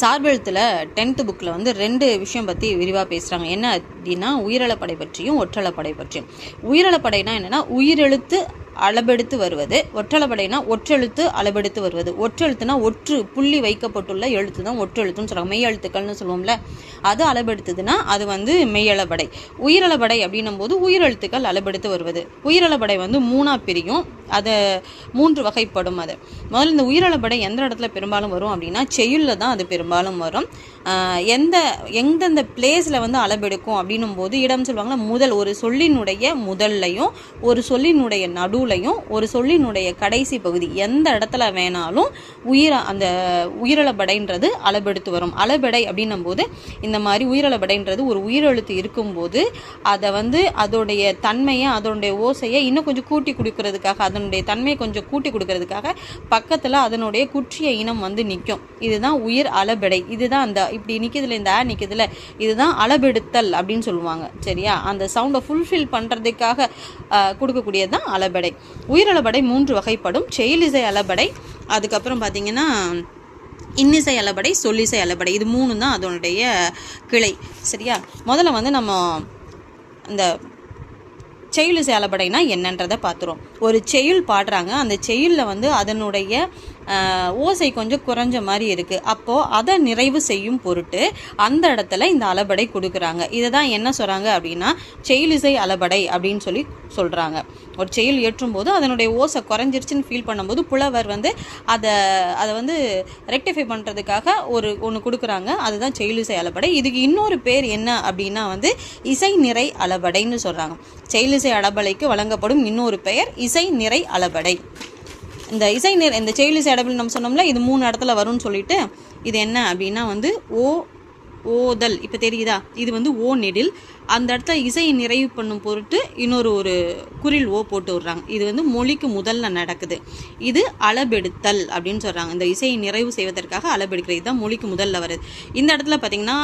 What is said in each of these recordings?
சார்பெழுத்தில் tenth புக்கில் வந்து ரெண்டு விஷயம் பற்றி விரிவாக பேசுகிறாங்க என்ன அப்படின்னா உயிரிழப்படை பற்றியும் ஒற்றளப்படை பற்றியும். உயிரிழப்படைனா என்னென்னா உயிரெழுத்து அளபெடுத்து வருவது. ஒற்றளபடைனா ஒற்றெழுத்து அளபெடுத்து வருவது. ஒற்றெழுத்துனா ஒற்று புள்ளி வைக்கப்பட்டுள்ள எழுத்து தான் ஒற்றெழுத்துன்னு சொல்கிறாங்க மெய் எழுத்துக்கள்னு சொல்லுவோம்ல. அது அளபெடுத்ததுன்னா அது வந்து மெய்யளபடை. உயிரளபடை அப்படின்னும் போது உயிரெழுத்துக்கள் அளபெடுத்து வருவது. உயிரளபடை வந்து மூணா பிரியும். அதை மூன்று வகைப்படும் அது. முதல்ல இந்த உயிரளபடை எந்த இடத்துல பெரும்பாலும் வரும் அப்படின்னா செயலில் தான் அது பெரும்பாலும் வரும். எந்த எந்தெந்த பிளேஸில் வந்து அளபெடுக்கும் அப்படின்னும் போது இடம் சொல்லுவாங்களா முதல் ஒரு சொல்லினுடைய முதல்லையும் ஒரு சொல்லினுடைய சொல்லையும் ஒரு சொல்லினுடைய கடைசி பகுதி எந்த இடத்துல வேணாலும் உயிர அந்த உயிரளபடைன்றது அளபெடுத்து வரும். அளபெடை அப்படின்னும் போது இந்த மாதிரி உயிரளபடைன்றது ஒரு உயிரெழுத்து இருக்கும்போது அதை வந்து அதோடைய தன்மையை அதனுடைய ஓசையை இன்னும் கொஞ்சம் கூட்டி கொடுக்கறதுக்காக அதனுடைய தன்மையை கொஞ்சம் கூட்டி கொடுக்கறதுக்காக பக்கத்தில் அதனுடைய குற்றிய இனம் வந்து நிற்கும் இதுதான் உயிர் அளபெடை இதுதான் அந்த இப்படி நிற்கிறதுல இந்த ஆ நிற்கிறதுல இதுதான் அளபெடுத்தல் அப்படின்னு சொல்லுவாங்க. சரியா? அந்த சவுண்டை ஃபுல்ஃபில் பண்ணுறதுக்காக கொடுக்கக்கூடியது தான் அளபெடை உயிரளபடை மூன்று வகைப்படும். செயலிசை அளபடை அதுக்கப்புறம் பார்த்தீங்கன்னா இன்னிசை அளபடை சொல்லிசை அளபடை. இது மூணு தான் அதனுடைய கிளை. சரியா? முதல்ல வந்து நம்ம இந்த செயலிசை அளபடைனா என்னன்றதை பார்த்துரும் ஒரு செயல் பாடுறாங்க. அந்த செயலில் வந்து அதனுடைய ஓசை கொஞ்சம் குறைஞ்ச மாதிரி இருக்குது அப்போது அதை நிறைவு செய்யும் பொருட்டு அந்த இடத்துல இந்த அளபடை கொடுக்குறாங்க. இதை தான் என்ன சொல்கிறாங்க அப்படின்னா செயலிசை அளபடை அப்படின்னு சொல்லி சொல்கிறாங்க ஒரு செயல் ஏற்றும்போது அதனுடைய ஓசை குறைஞ்சிருச்சுன்னு ஃபீல் பண்ணும்போது புலவர் வந்து அதை அதை வந்து ரெக்டிஃபை பண்ணுறதுக்காக ஒரு ஒன்று கொடுக்குறாங்க. அதுதான் செயலிசை அளபடை இதுக்கு இன்னொரு பேர் என்ன அப்படின்னா வந்து இசை நிறை அலபடைன்னு சொல்கிறாங்க செயலிசை அளபடைக்கு வழங்கப்படும் இன்னொரு பெயர் இசை நிறை அளபடை இந்த இசை நேர் இந்த செயலிசை அளபடை நம்ம சொன்னோம்ல இது மூணு இடத்துல வரும்னு சொல்லிட்டு இது என்ன அப்படின்னா வந்து ஓ ஓதல் இப்போ தெரியுதா? இது வந்து ஓ நெடில். அந்த இடத்துல இசையை நிறைவு பண்ணும் பொருட்டு இன்னொரு ஒரு குறில் ஓ போட்டு விடுறாங்க. இது வந்து மொழிக்கு முதல்ல நடக்குது. இது அளபெடுத்தல் அப்படின்னு சொல்கிறாங்க இந்த இசையை நிறைவு செய்வதற்காக அளபெடுக்கிறது. இதுதான் மொழிக்கு முதல்ல வருது இந்த இடத்துல பார்த்தீங்கன்னா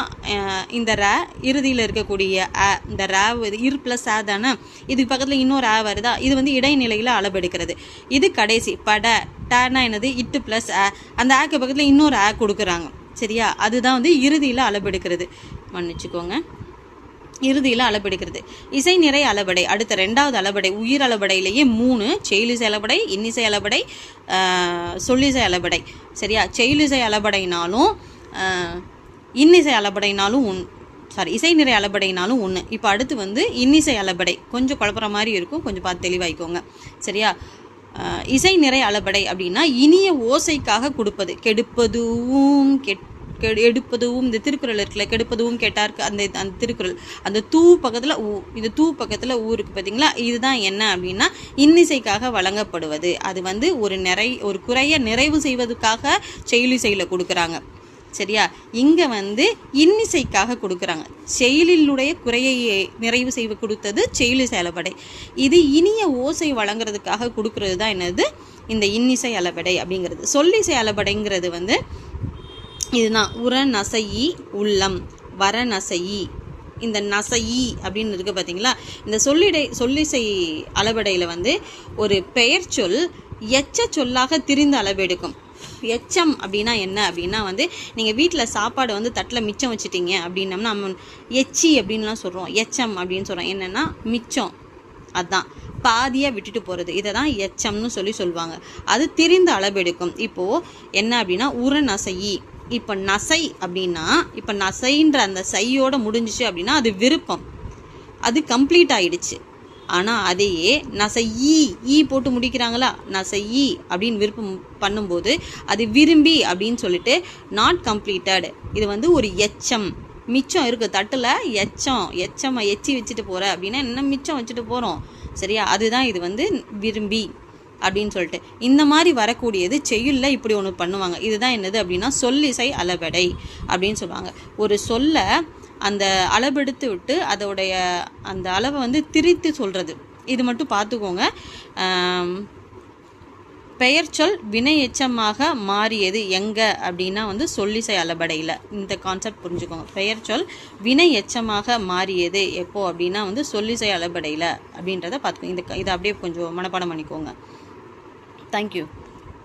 இந்த ரே இறுதியில் இருக்கக்கூடிய அ இந்த ரே இரு ப்ளஸ் ஆ தானே? இதுக்கு பக்கத்தில் இன்னொரு ஆ வருதா? இது வந்து இடைநிலையில் அளபெடுக்கிறது. இது கடைசி பட டேனா என்னது? இட்டு ப்ளஸ் ஆ அந்த ஆக்கு பக்கத்தில் இன்னொரு ஆ கொடுக்குறாங்க. சரியா? அதுதான் வந்து இறுதியில் அளபெடுக்கிறது மன்னிச்சுக்கோங்க. இறுதியில் அளபெடுக்கிறது இசை நிறை அளபடை அடுத்த ரெண்டாவது அளபடை உயிர் அளபடையிலேயே மூணு செயலிசை அளபடை இன்னிசை அளபடை சொல்லிசை அளபடை சரியா? செயலிசை அளபடைனாலும் இன்னிசை அளபடைனாலும் உன் சாரி இசை நிறை அளபடைனாலும் ஒன்று இப்போ அடுத்து வந்து இன்னிசை அளபடை கொஞ்சம் குழப்புற மாதிரி இருக்கும். கொஞ்சம் பார்த்து தெளிவாய்க்கோங்க. சரியா? இசை நிறை அளபடை அப்படின்னா இனிய ஓசைக்காக கொடுப்பது. கெடுப்பதும் கெட் கெடு எடுப்பதும் இந்த திருக்குறள் இருக்குல்ல கெடுப்பதும் கேட்டாருக்கு அந்த அந்த திருக்குறள். அந்த தூ பக்கத்தில் ஊ இந்த தூ பக்கத்தில் ஊ பார்த்தீங்களா இதுதான் என்ன அப்படின்னா இன்னிசைக்காக வழங்கப்படுவது. அது வந்து ஒரு நிறை ஒரு குறைய நிறைவு செய்வதற்காக செயலிசையில் கொடுக்குறாங்க. சரியா? இங்கே வந்து இன்னிசைக்காக கொடுக்குறாங்க. செயலிலுடைய குறையை நிறைவு செய்வ கொடுத்தது செயலிசை அளபடை இது இனிய ஓசை வழங்குறதுக்காக கொடுக்கறது தான் என்னது? இந்த இன்னிசை அளபடை அப்படிங்கிறது. சொல்லிசை அளபடைங்கிறது வந்து இதுதான். உர நசையி உள்ளம் வர நசையி. இந்த நசையி அப்படின்னு இருக்கு பார்த்தீங்களா இந்த சொல்லிடை சொல்லிசை அளபடையில் வந்து ஒரு பெயர் சொல் எச்ச சொல்லாக திரிந்து அளவெடுக்கும். எச்சம் அப்படின்னா என்ன? அப்படின்னா வந்து நீங்கள் வீட்டில் சாப்பாடு வந்து தட்டில் மிச்சம் வச்சுட்டீங்க அப்படின்னம்னா நம்ம எச்சி அப்படின்லாம் சொல்கிறோம் எச்சம் அப்படின்னு சொல்கிறோம் என்னென்னா மிச்சம். அதுதான் பாதியாக விட்டுட்டு போகிறது இதை தான் எச்சம்னு சொல்லி சொல்லுவாங்க. அது திரிந்த அளவெடுக்கும். இப்போது என்ன அப்படின்னா உர நசையி. இப்போ நசை அப்படின்னா இப்போ நசைன்ற அந்த சையோட முடிஞ்சிச்சு அப்படின்னா அது விருப்பம். அது கம்ப்ளீட் ஆயிடுச்சு. ஆனால் அதையே நசை ஈ ஈ போட்டு முடிக்கிறாங்களா? நசை ஈ அப்படின்னு விருப்பம் பண்ணும்போது அது விரும்பி அப்படின்னு சொல்லிட்டு நாட் கம்ப்ளீட்டட் இது வந்து ஒரு எச்சம். மிச்சம் இருக்குது தட்டில் எச்சம். எச்சம் எச்சி வச்சுட்டு போகிற அப்படின்னா என்ன மிச்சம் வச்சுட்டு போகிறோம் சரியா? அதுதான் இது வந்து விரும்பி அப்படின்னு சொல்லிட்டு. இந்த மாதிரி வரக்கூடியது செய்யுளில் இப்படி ஒன்று பண்ணுவாங்க. இதுதான் என்னது அப்படின்னா சொல்லிசை அளபடை அப்படின்னு சொல்லுவாங்க. ஒரு சொல்லை அந்த அளவெடுத்து விட்டு அதோடைய அந்த அளவை வந்து திரித்து சொல்கிறது இது மட்டும் பார்த்துக்கோங்க. பெயர்ச்சொல் வினை எச்சமாக மாறியது எங்கே அப்படின்னா வந்து சொல்லிசை அளபடையில். இந்த கான்செப்ட் புரிஞ்சுக்கோங்க. பெயர்ச்சொல் வினை எச்சமாக மாறியது எப்போ அப்படின்னா வந்து சொல்லிசை அளபடையில் அப்படின்றத பார்த்துக்கோங்க. இந்த இதை அப்படியே கொஞ்சம் மனப்பாடம் பண்ணிக்கோங்க. தேங்க்யூ